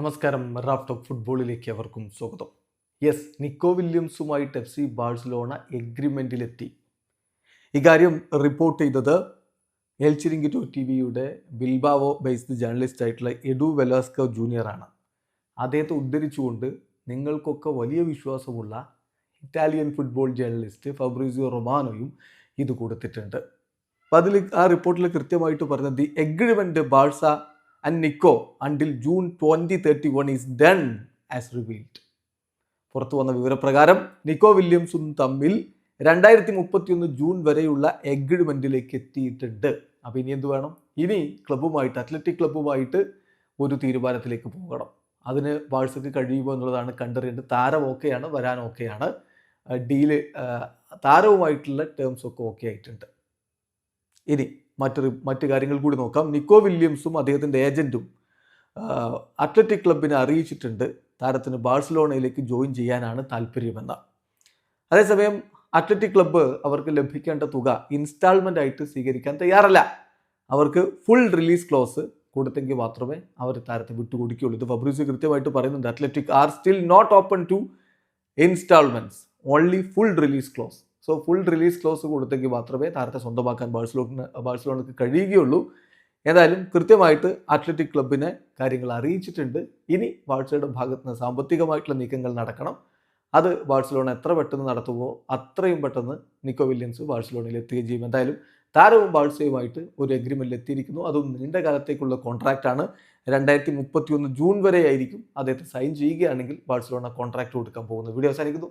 നമസ്കാരം Raf talk ഫുട്ബോളിലേക്ക് അവർക്കും സ്വാഗതം. യെസ് നിക്കോ വില്യംസുമായിട്ട് എഫ് സി ബാഴ്സലോണ എഗ്രിമെന്റിലെത്തി ഇക്കാര്യം റിപ്പോർട്ട് ചെയ്തത് എൽ ചിരിങ്കിറ്റോ ടി വിയുടെ ബിൽബാവോ ബേസ്ഡ് ജേർണലിസ്റ്റ് ആയിട്ടുള്ള എഡു വെലാസ്കോ ജൂനിയറാണ് അദ്ദേഹത്തെ ഉദ്ധരിച്ചുകൊണ്ട് നിങ്ങൾക്കൊക്കെ വലിയ വിശ്വാസമുള്ള ഇറ്റാലിയൻ ഫുട്ബോൾ ജേർണലിസ്റ്റ് ഫബ്രീസിയോ റൊമാനോയും ഇത് കൊടുത്തിട്ടുണ്ട്. അപ്പം അതിൽ ആ റിപ്പോർട്ടിൽ കൃത്യമായിട്ട് പറഞ്ഞത് the agreement Barca until June twenty thirty one is done as revealed പുറത്തു വന്ന വിവരപ്രകാരം നിക്കോ വില്യംസും തമ്മിൽ രണ്ടായിരത്തി മുപ്പത്തിയൊന്ന് ജൂൺ വരെയുള്ള എഗ്രിമെന്റിലേക്ക് എത്തിയിട്ടുണ്ട്. അപ്പോൾ ഇനി എന്ത് വേണം? ഇനി ക്ലബ്ബുമായിട്ട് അത്ലറ്റിക് ക്ലബ്ബുമായിട്ട് ഒരു തീരുമാനത്തിലേക്ക് പോകണം. അതിന് വാഴ്സക്ക് കഴിയുമോ എന്നുള്ളതാണ് കണ്ടറിയേണ്ടത്. താരം ഓക്കെയാണ് വരാൻ ഓക്കെയാണ്. ഡീൽ താരവുമായിട്ടുള്ള ടേംസ് ഒക്കെ ഓക്കെ ആയിട്ടുണ്ട്. ഇനി മറ്റൊരു മറ്റു കാര്യങ്ങൾ കൂടി നോക്കാം. നിക്കോ വില്യംസും അദ്ദേഹത്തിന്റെ ഏജന്റും അത്ലറ്റിക് ക്ലബിനെ അറിയിച്ചിട്ടുണ്ട്. താരത്തിന് ബാഴ്സലോണയിലേക്ക് ജോയിൻ ചെയ്യാനാണ് താല്പര്യമെന്ന്. അതേസമയം അത്ലറ്റിക് ക്ലബ്ബ് അവർക്ക് ലഭിക്കേണ്ട തുക ഇൻസ്റ്റാൾമെന്റ് ആയിട്ട് സ്വീകരിക്കാൻ തയ്യാറല്ല. അവർക്ക് ഫുൾ റിലീസ് ക്ലോസ് കൊടുത്തെങ്കിൽ മാത്രമേ അവർ താരത്തെ വിട്ടുകൊടുക്കുകയുള്ളൂ. ഇത് ഫബ്രൂസി കൃത്യമായിട്ട് പറയുന്നുണ്ട്. Athletic are still not open to instalments only full release clause. So full release clause കൊടുത്തെങ്കിൽ മാത്രമേ താരത്തെ സ്വന്തമാക്കാൻ ബാഴ്സലോണിന് ബാഴ്സലോണക്ക് കഴിയുകയുള്ളൂ. ഏതായാലും കൃത്യമായിട്ട് അത്ലറ്റിക് ക്ലബിനെ കാര്യങ്ങൾ അറിയിച്ചിട്ടുണ്ട്. ഇനി ബാഴ്സയുടെ ഭാഗത്ത് നിന്ന് സാമ്പത്തികമായിട്ടുള്ള നീക്കങ്ങൾ നടക്കണം. അത് ബാഴ്സലോണ എത്ര പെട്ടെന്ന് നടത്തുമോ അത്രയും പെട്ടെന്ന് നിക്കോ വില്യംസ് ബാഴ്സലോണയിൽ എത്തുകയും ചെയ്യും. എന്തായാലും താരവും ബാഴ്സയുമായിട്ട് ഒരു എഗ്രിമെന്റിൽ എത്തിയിരിക്കുന്നു. അതും നീണ്ട കാലത്തേക്കുള്ള കോൺട്രാക്റ്റാണ് രണ്ടായിരത്തി മുപ്പത്തി ഒന്ന് ജൂൺ വരെ ആയിരിക്കും അദ്ദേഹത്തെ സൈൻ ചെയ്യുകയാണെങ്കിൽ ബാഴ്സലോണ കോൺട്രാക്ട് കൊടുക്കാൻ പോകുന്നത് വീഡിയോ അവസാനിക്കുന്നു.